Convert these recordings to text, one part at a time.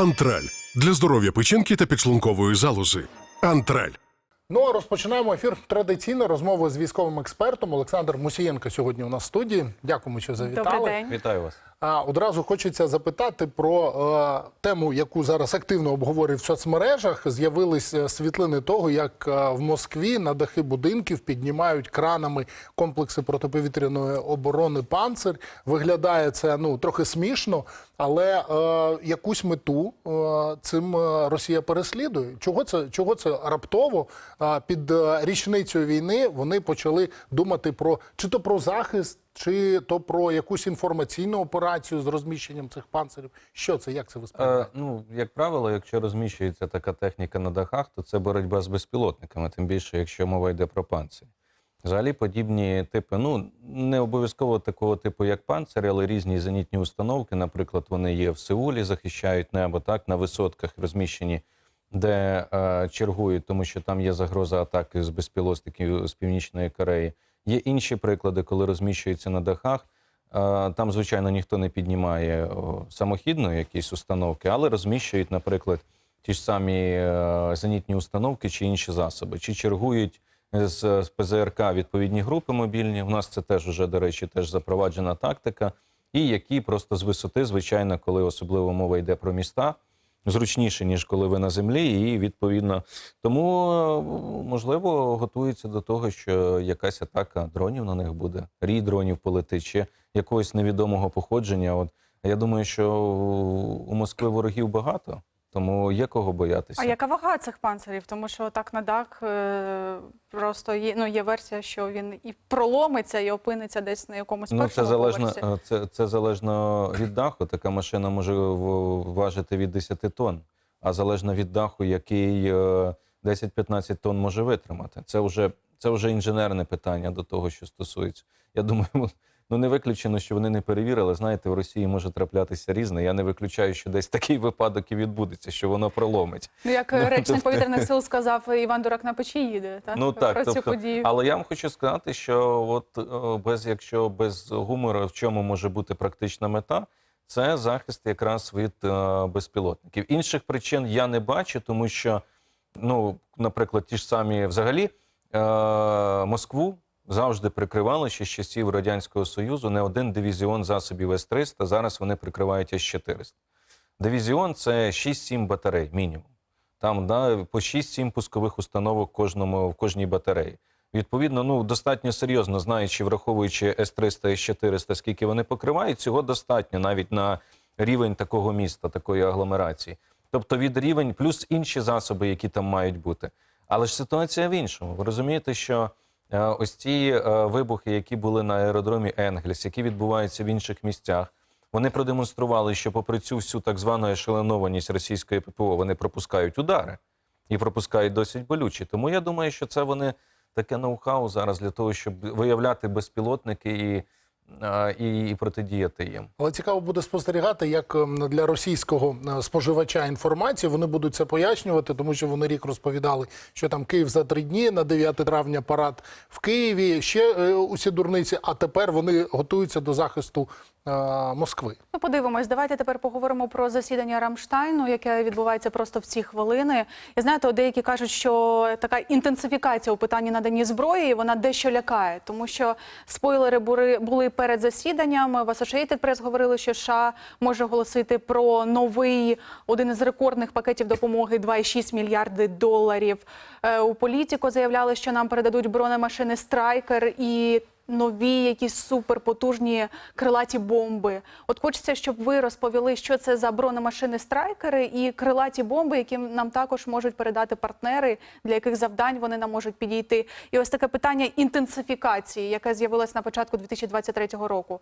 Антраль для здоров'я печінки та підшлункової залози. Антраль. Ну а розпочинаємо ефір традиційно розмови з військовим експертом. Олександр Мусієнко сьогодні у нас в студії. Дякуємо, що завітали. Добрий день. Вітаю вас. А одразу хочеться запитати про е, тему, яку зараз активно обговорюють в соцмережах. З'явились е, світлини того, як е, в Москві на дахи будинків піднімають кранами комплекси протиповітряної оборони «Панцир». Виглядає це ну трохи смішно, але е, якусь мету е, цим е, Росія переслідує. Чого це чого це раптово е, під е, річницею війни вони почали думати про чи то про захист, чи то про якусь інформаційну операцію з розміщенням цих панцирів? Що це? Як це ви Е, ну, як правило, якщо розміщується така техніка на дахах, то це боротьба з безпілотниками, тим більше, якщо мова йде про панцирі. Взагалі, подібні типи, ну не обов'язково такого типу, як панцирі, але різні зенітні установки. Наприклад, вони є в Сеулі, захищають небо так на висотках розміщені, де е, чергують, тому що там є загроза атаки з безпілотників з північної Кореї. Є інші приклади, коли розміщуються на дахах. Е, Там, звичайно, ніхто не піднімає о, самохідно якісь установки, але розміщують, наприклад, ті ж самі е, зенітні установки чи інші засоби, чи чергують з, з ПЗРК відповідні групи мобільні. У нас це теж вже, до речі, теж запроваджена тактика. І які просто з висоти, звичайно, коли особливо мова йде про міста, зручніше, ніж коли ви на землі, і відповідно тому е, можливо готуються до того, що якась атака дронів на них буде, рій дронів полетить, чи якогось невідомого походження. От я думаю, що у Москви ворогів багато, тому є кого боятися. А яка вага цих панцирів? Тому що так на дах е, просто є, ну, є версія, що він і проломиться, і опиниться десь на якомусь Ну, це залежно, поверсі. е, це, це залежно від даху. Така машина може важити від 10 тонн, а залежно від даху, який е, 10-15 тонн може витримати. Це вже, це вже інженерне питання до того, що стосується. Я думаю, ну не виключено, що вони не перевірили. Знаєте, в Росії може траплятися різне. Я не виключаю, що десь такий випадок і відбудеться, що воно проломить. Ну, як Ну, речник тобто- повітряних сил сказав, Іван Дурак на печі їде, так? Ну так, про цю тобто, подію. але я вам хочу сказати, що от е, без якщо без гумору, в чому може бути практична мета, це захист якраз від е, безпілотників. Інших причин я не бачу, тому що, ну, наприклад, ті ж самі взагалі е, Москву завжди прикривали ще з часів Радянського Союзу не один дивізіон засобів С-300, зараз вони прикривають С-400. Дивізіон це 6-7 батарей мінімум. Там да, по 6-7 пускових установок кожному, в кожній батареї. Відповідно, ну достатньо серйозно, знаючи, враховуючи С-300 і С-400, скільки вони покривають, цього достатньо навіть на рівень такого міста, такої агломерації. Тобто від рівень плюс інші засоби, які там мають бути. Але ж ситуація в іншому. Ви розумієте, що ось ці е, вибухи, які були на аеродромі Енгельс, які відбуваються в інших місцях, вони продемонстрували, що попри цю всю так звану ешеленованість російської ППО, вони пропускають удари і пропускають досить болючі. Тому я думаю, що це вони таке ноу-хау зараз для того, щоб виявляти безпілотники і, і, і протидіяти їм. Але цікаво буде спостерігати, як ем, для російського е, споживача інформації вони будуть це пояснювати, тому що вони рік розповідали, що там Київ за три дні на 9 травня парад в Києві. Ще е, усі дурниці. А тепер вони готуються до захисту е, Москви. Ну, подивимось. Давайте тепер поговоримо про засідання Рамштайну, яке відбувається просто в ці хвилини. І знаєте, деякі кажуть, що така інтенсифікація у питанні наданні зброї вона дещо лякає, тому що спойлери були, були перед засіданням. В Associated Press говорили, що США може оголосити про новий один із рекордних пакетів допомоги 2,6 мільярди доларів. Е, У політико заявляли, що нам передадуть бронемашини Страйкер і нові якісь суперпотужні крилаті бомби. От хочеться, щоб ви розповіли, що це за бронемашини страйкери і крилаті бомби, які нам також можуть передати партнери, для яких завдань вони нам можуть підійти. І ось таке питання інтенсифікації, яке з'явилось на початку 2023 року.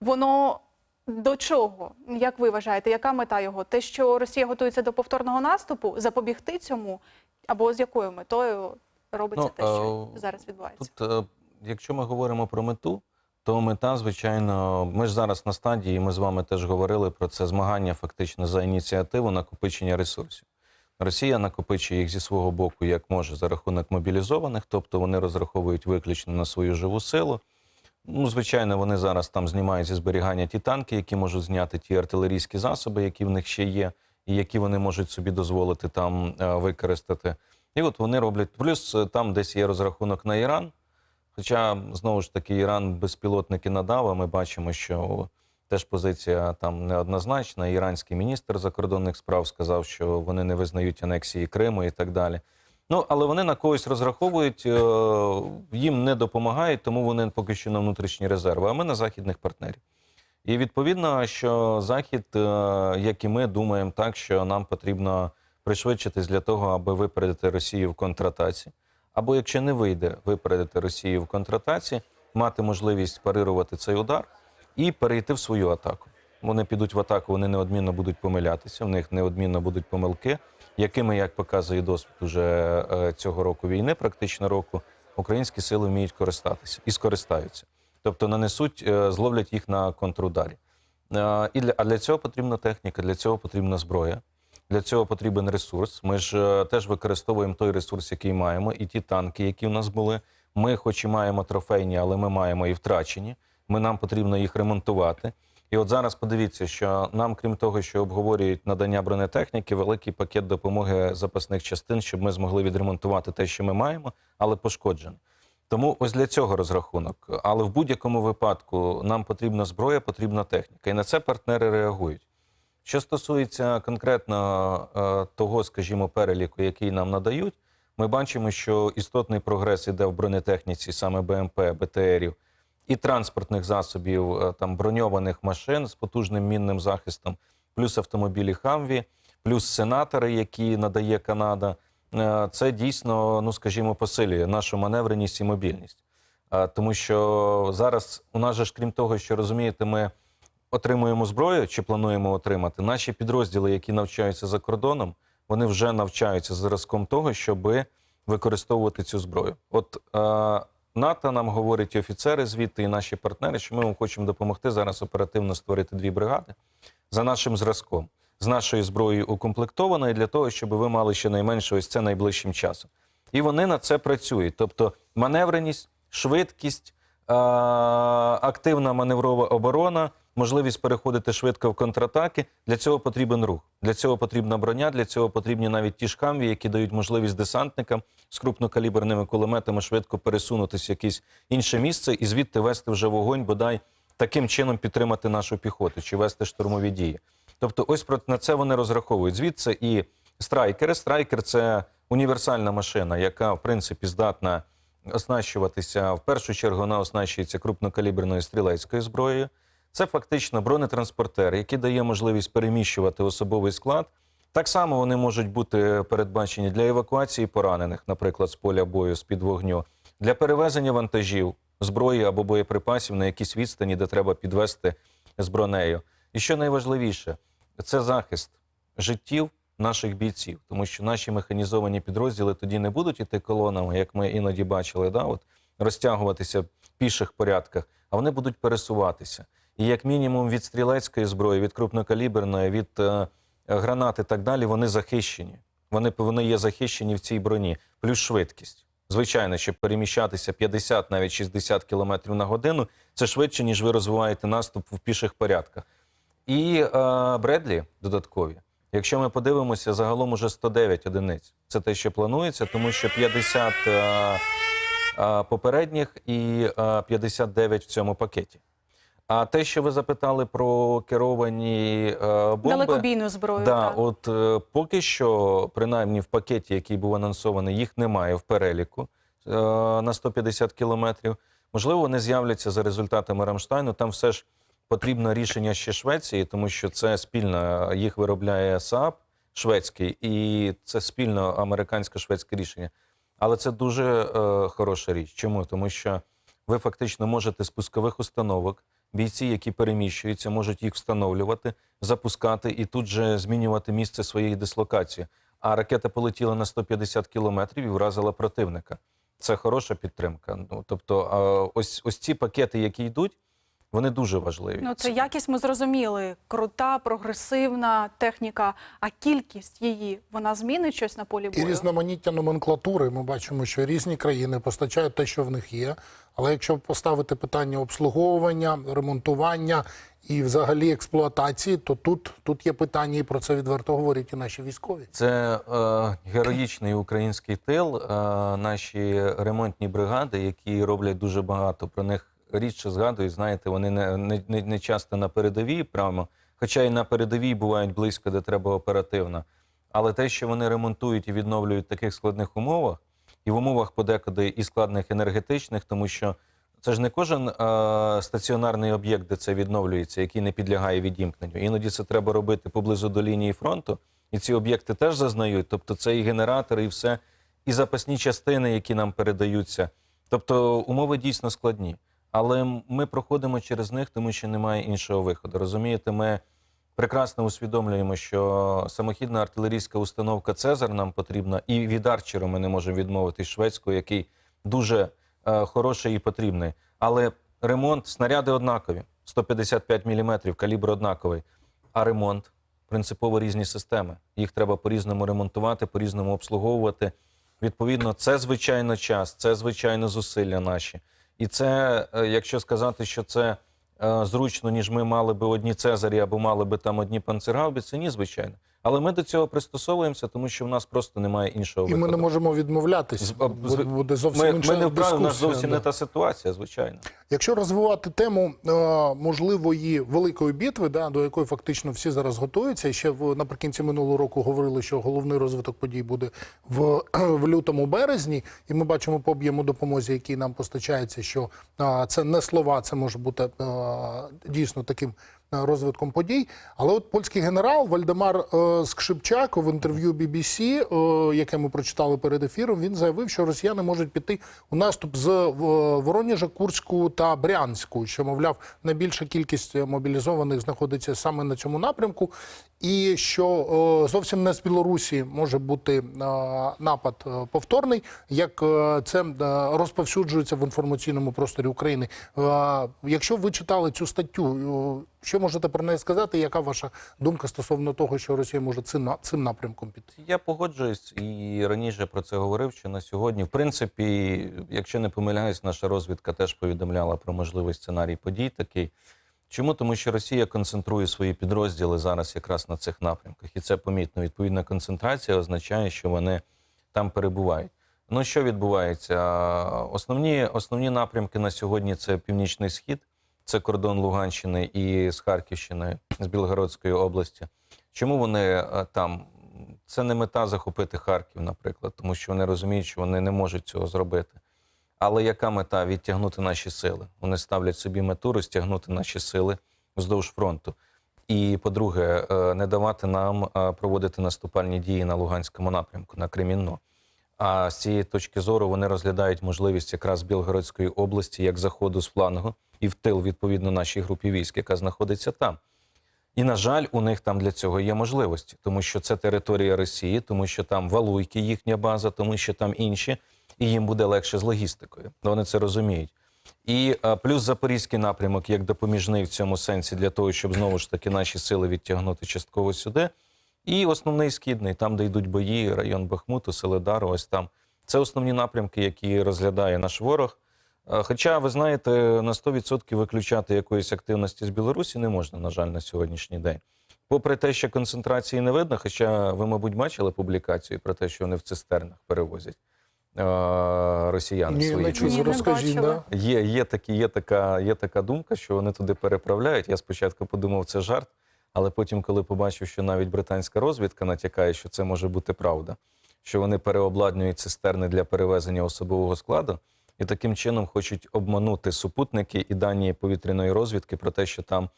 Воно до чого? Як ви вважаєте, яка мета його? Те, що Росія готується до повторного наступу, запобігти цьому, або з якою метою робиться Ну, те, що е, зараз відбувається? Тут, е, якщо ми говоримо про мету, то мета, звичайно, ми ж зараз на стадії, ми з вами теж говорили про це змагання фактично за ініціативу накопичення ресурсів. Росія накопичує їх зі свого боку як може за рахунок мобілізованих, тобто вони розраховують виключно на свою живу силу. Ну, звичайно, вони зараз там знімають зі зберігання ті танки, які можуть зняти ті артилерійські засоби, які в них ще є, і які вони можуть собі дозволити там е, використати. І от вони роблять. Плюс е, там десь є розрахунок на Іран. Хоча, знову ж таки, Іран безпілотники надав, а ми бачимо, що теж позиція там неоднозначна. Іранський міністр закордонних справ сказав, що вони не визнають анексії Криму і так далі. Ну, але вони на когось розраховують, е, їм не допомагають, тому вони поки що на внутрішні резерви, а ми на західних партнерів. І відповідно, що Захід, е, як і ми, думаємо так, що нам потрібно пришвидшитись для того, аби випередити Росію в контратаці. Або якщо не вийде випередити Росію в контратаці, мати можливість парирувати цей удар і перейти в свою атаку. Вони підуть в атаку, вони неодмінно будуть помилятися, в них неодмінно будуть помилки, якими, як показує досвід уже е, цього року війни, практично року, українські сили вміють користатися і скористаються. Тобто нанесуть, е, зловлять їх на контрударі. Е, а для цього потрібна техніка, для цього потрібна зброя. Для цього потрібен ресурс. Ми ж е, теж використовуємо той ресурс, який маємо, і ті танки, які в нас були. Ми, хоч і маємо трофейні, але ми маємо і втрачені. Ми нам потрібно їх ремонтувати. І от зараз подивіться, що нам, крім того, що обговорюють надання бронетехніки, великий пакет допомоги запасних частин, щоб ми змогли відремонтувати те, що ми маємо, але пошкоджене. Тому ось для цього розрахунок. Але в будь-якому випадку нам потрібна зброя, потрібна техніка. І на це партнери реагують. Що стосується конкретно е, того, скажімо, переліку, який нам надають, ми бачимо, що істотний прогрес іде в бронетехніці, саме БМП, БТРів і транспортних засобів, е, там броньованих машин з потужним мінним захистом, плюс автомобілі Хамві, плюс сенатори, які надає Канада. Е, Це дійсно, ну скажімо, посилює нашу маневреність і мобільність. Тому що зараз у нас же ж, крім того, що розумієте, ми отримуємо зброю чи плануємо отримати, наші підрозділи, які навчаються за кордоном, вони вже навчаються зразком того, щоб використовувати цю зброю. От е, НАТО нам говорить і офіцери звідти, і наші партнери, що ми вам хочемо допомогти зараз оперативно створити дві бригади за нашим зразком, з нашою зброєю укомплектованою для того, щоб ви мали щонайменше ось це найближчим часом. І вони на це працюють. Тобто маневреність, швидкість, активна маневрова оборона, можливість переходити швидко в контратаки. Для цього потрібен рух. Для цього потрібна броня, для цього потрібні навіть ті ж хамві, які дають можливість десантникам з крупнокаліберними кулеметами швидко пересунутися в якесь інше місце і звідти вести вже вогонь, бодай таким чином підтримати нашу піхоту чи вести штурмові дії. Тобто, ось на це вони розраховують. Звідси і страйкери. Страйкер це універсальна машина, яка в принципі здатна оснащуватися. В першу чергу вона оснащується крупнокаліберною стрілецькою зброєю. Це фактично бронетранспортер, який дає можливість переміщувати особовий склад. Так само вони можуть бути передбачені для евакуації поранених, наприклад, з поля бою, з-під вогню, для перевезення вантажів, зброї або боєприпасів на якісь відстані, де треба підвести з бронею. І що найважливіше, це захист життів наших бійців, тому що наші механізовані підрозділи тоді не будуть іти колонами, як ми іноді бачили, да, от, розтягуватися в піших порядках, а вони будуть пересуватися. І як мінімум від стрілецької зброї, від крупнокаліберної, від е, і так далі, вони захищені. Вони, вони є захищені в цій броні, плюс швидкість. Звичайно, щоб переміщатися 50, навіть 60 км на годину, це швидше, ніж ви розвиваєте наступ в піших порядках. І е, Бредлі додаткові. Якщо ми подивимося, загалом уже 109 одиниць. Це те, що планується, тому що 50 е, е, попередніх і е, 59 в цьому пакеті. А те, що ви запитали про керовані е, бомби, Далекобійну зброю. Да, так. от е, поки що, принаймні в пакеті, який був анонсований, їх немає в переліку е, на 150 кілометрів. Можливо, вони з'являться за результатами Рамштайну. Там все ж потрібно рішення ще Швеції, тому що це спільно їх виробляє САП шведський, і це спільно американсько-шведське рішення. Але це дуже е, хороша річ. Чому? Тому що ви фактично можете з пускових установок, бійці, які переміщуються, можуть їх встановлювати, запускати і тут же змінювати місце своєї дислокації. А ракета полетіла на 150 кілометрів і вразила противника. Це хороша підтримка. Ну тобто, ось ось ці пакети, які йдуть, Вони дуже важливі. Ну, це якість ми зрозуміли. Крута, прогресивна техніка. А кількість її вона змінить щось на полі І різноманіття номенклатури. Ми бачимо, що різні країни постачають те, що в них є. Але якщо поставити питання обслуговування, ремонтування і взагалі експлуатації, то тут, тут є питання, і про це відверто говорять і наші військові. Це е, героїчний український тил, е, наші ремонтні бригади, які роблять дуже багато. Про них рідше згадують. Знаєте, вони не, не, не, часто на передовій прямо, хоча і на передовій бувають близько, де треба оперативно. Але те, що вони ремонтують і відновлюють в таких складних умовах, і в умовах подекуди і складних енергетичних, тому що це ж не кожен е, стаціонарний об'єкт, де це відновлюється, який не підлягає відімкненню. Іноді це треба робити поблизу до лінії фронту, і ці об'єкти теж зазнають. Тобто це і генератори, і все, і запасні частини, які нам передаються. Тобто умови дійсно складні. Але ми проходимо через них, тому що немає іншого виходу. Розумієте, ми прекрасно усвідомлюємо, що самохідна артилерійська установка Цезар нам потрібна, і від Арчеру ми не можемо відмовити шведського, який дуже е, хороший і потрібний. Але ремонт, снаряди однакові, 155 мм, калібр однаковий. А ремонт принципово різні системи. Їх треба по-різному ремонтувати, по-різному обслуговувати. Відповідно, це звичайно час, це звичайно зусилля наші. І це, е, якщо сказати, що це е, зручно, ніж ми мали би одні Цезарі або мали би там одні панцергаубіці, ні, звичайно. Але ми до цього пристосовуємося, тому що в нас просто немає іншого І ми не можемо відмовлятись. Буде зовсім ми, інша ми не вправі, у нас зовсім да. не та ситуація, звичайно. Якщо розвивати тему е, можливої великої битви, да, до якої фактично всі зараз готуються, і ще в наприкінці минулого року говорили, що головний розвиток подій буде в, в лютому березні, і ми бачимо по об'єму допомоги, який нам постачається, що е, це не слова, це може бути е, дійсно таким. Е, Розвитком подій, але от польський генерал Вальдемар е, Скшипчак в інтерв'ю BBC, е, яке ми прочитали перед ефіром, він заявив, що росіяни можуть піти у наступ з Воронежа, Курську та Брянську, що мовляв найбільша кількість мобілізованих знаходиться саме на цьому напрямку, і що е, зовсім не з Білорусі може бути е, напад е, повторний, як це розповсюджується в інформаційному просторі України. Якщо ви читали цю статтю, що можете про неї сказати? Яка ваша думка стосовно того, що Росія може цим цим напрямком піти? Я погоджуюсь і раніше про це говорив, що на сьогодні, в принципі, якщо не помиляюсь, наша розвідка теж повідомляла про можливий сценарій подій такий. Чому? Тому що Росія концентрує свої підрозділи зараз якраз на цих напрямках, і це помітно. Відповідна концентрація означає, що вони там перебувають. Ну що відбувається? Основні, основні напрямки на сьогодні це північний схід, це кордон Луганщини і з Харківщини, з Білгородської області. Чому вони е, там? Це не мета захопити Харків, наприклад, тому що вони розуміють, що вони не можуть цього зробити. Але яка мета відтягнути наші сили? Вони ставлять собі мету розтягнути наші сили вздовж фронту. І, по-друге, е, не давати нам е, проводити наступальні дії на Луганському напрямку, на Кремінно. А з цієї точки зору вони розглядають можливість якраз Білгородської області як заходу з флангу і в тил відповідно нашій групі військ, яка знаходиться там. І, на жаль, у них там для цього є можливості, тому що це територія Росії, тому що там Валуйки, їхня база, тому що там інші, і їм буде легше з логістикою. Вони це розуміють. І плюс Запорізький напрямок як допоміжний в цьому сенсі для того, щоб знову ж таки наші сили відтягнути частково сюди. І основний східний, там, де йдуть бої, район Бахмуту, Селедару, ось там. Це основні напрямки, які розглядає наш ворог. Е, Хоча, ви знаєте, на 100% виключати якоїсь активності з Білорусі не можна, на жаль, на сьогоднішній день. Попри те, що концентрації не видно, хоча ви, мабуть, бачили публікацію про те, що вони в цистернах перевозять е, росіяни Ні, свої не чув, розкажіть. Да? Є, є, такі, є, така, є така думка, що вони туди переправляють. Я спочатку подумав, це жарт, але потім, коли побачив, що навіть британська розвідка натякає, що це може бути правда, що вони переобладнюють цистерни для перевезення особового складу, і таким чином хочуть обманути супутники і дані повітряної розвідки про те, що там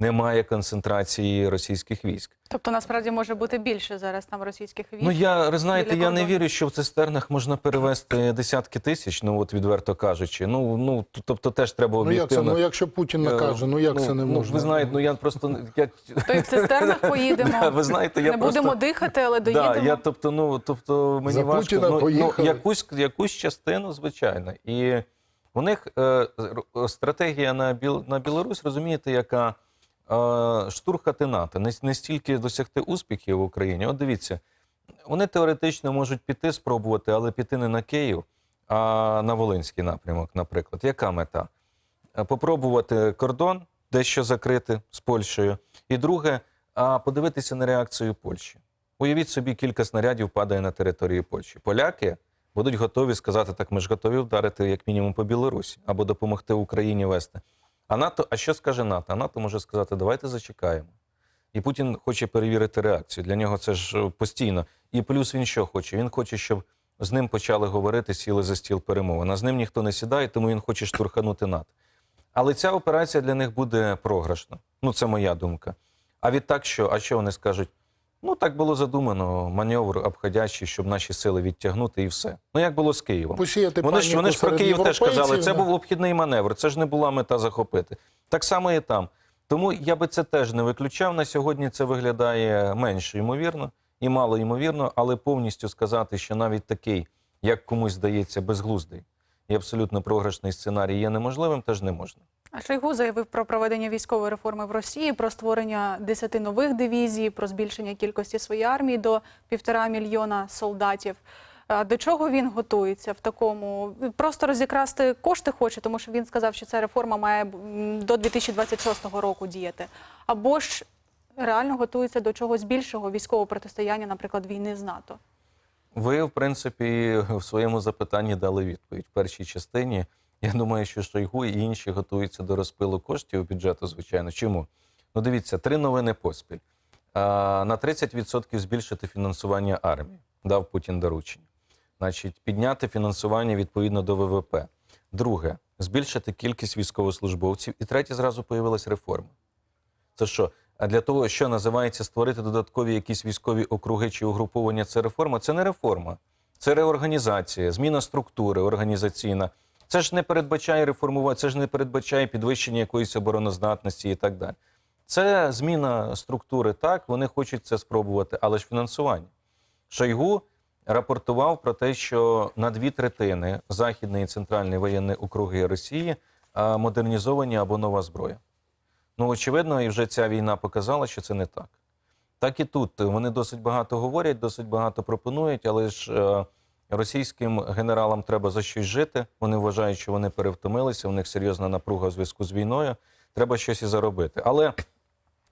немає концентрації російських військ. Тобто насправді може бути більше зараз там російських військ. Ну я ви знаєте, я не вірю, що в цистернах можна перевезти десятки тисяч. Ну от відверто кажучи. Ну ну тобто теж треба Ну як це? Ну якщо Путін накаже, ну як це не можна? ви знаєте, ну я просто я, То і в цистернах поїдемо. Да, ви знаєте, я не просто- будемо дихати, але доїдемо. Да, я тобто, ну тобто мені За важко Путіна ну, ну, якусь якусь частину, звичайно. І У них е, стратегія на, Біл, на Білорусь, розумієте, яка штурхати НАТО, не, не стільки досягти успіхів в Україні. От дивіться, вони теоретично можуть піти спробувати, але піти не на Київ, а на Волинський напрямок, наприклад. Яка мета? Е, Попробувати кордон дещо закрити з Польщею. І друге, подивитися на реакцію Польщі. Уявіть собі, кілька снарядів падає на території Польщі. Поляки будуть готові сказати, так ми ж готові вдарити як мінімум по Білорусі або допомогти Україні вести. А НАТО, а що скаже НАТО? А НАТО може сказати, давайте зачекаємо. І Путін хоче перевірити реакцію. Для нього це ж е, постійно. І плюс він що хоче? Він хоче, щоб з ним почали говорити, сіли за стіл перемовин. А з ним ніхто не сідає, тому він хоче штурханути НАТО. Але ця операція для них буде програшна. Ну, це моя думка. А відтак що? А що вони скажуть? Ну, так було задумано, маневр обходящий, щоб наші сили відтягнути і все. Ну, як було з Києвом. Посіяти Вони ж, вони ж про Київ теж казали, це був обхідний маневр, це ж не була мета захопити. Так само і там. Тому я би це теж не виключав. На сьогодні це виглядає менш ймовірно і мало ймовірно, але повністю сказати, що навіть такий, як комусь здається, безглуздий і абсолютно програшний сценарій є неможливим, теж не можна. Шойгу заявив про проведення військової реформи в Росії, про створення 10 нових дивізій, про збільшення кількості своєї армії до півтора мільйона солдатів. До чого він готується в такому? Просто розікрасти кошти хоче, тому що він сказав, що ця реформа має до 2026 року діяти. Або ж реально готується до чогось більшого військового протистояння, наприклад, війни з НАТО. Ви, в принципі, в своєму запитанні дали відповідь. В першій частині я думаю, що Шойгу і інші готуються до розпилу коштів бюджету, звичайно. Чому? Ну, дивіться, три новини поспіль. А, на 30% збільшити фінансування армії, дав Путін доручення. Значить, підняти фінансування відповідно до ВВП. Друге, збільшити кількість військовослужбовців. І третє, зразу появилась реформа. Це що? А для того, що називається створити додаткові якісь військові округи чи угруповання, це реформа. Це не реформа, це реорганізація, зміна структури організаційна. Це ж не передбачає реформування, це ж не передбачає підвищення якоїсь обороноздатності і так далі. Це зміна структури. Так, вони хочуть це спробувати, але ж фінансування. Шойгу рапортував про те, що на дві третини західний і центральний воєнні округи Росії модернізовані або нова зброя. Ну, очевидно, і вже ця війна показала, що це не так. Так і тут вони досить багато говорять, досить багато пропонують, але ж е, російським генералам треба за щось жити. Вони вважають, що вони перевтомилися, у них серйозна напруга в зв'язку з війною. Треба щось і заробити. Але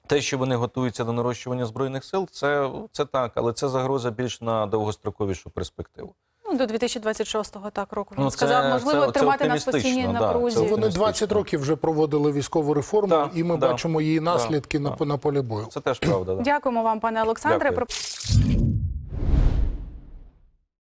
те, що вони готуються до нарощування збройних сил, це, це так, але це загроза більш на довгостроковішу перспективу. Ну, до 2026-го так року. Він Ну, це- сказав, можливо, це- це тримати нас оптимістично, постійній да, напрузі. це Вони оптимістично. 20 років вже проводили військову реформу, Да, і ми да, бачимо її наслідки да. на, на полі бою. Це теж правда. Да. Дякуємо вам, пане Олександре. Дякую. Про-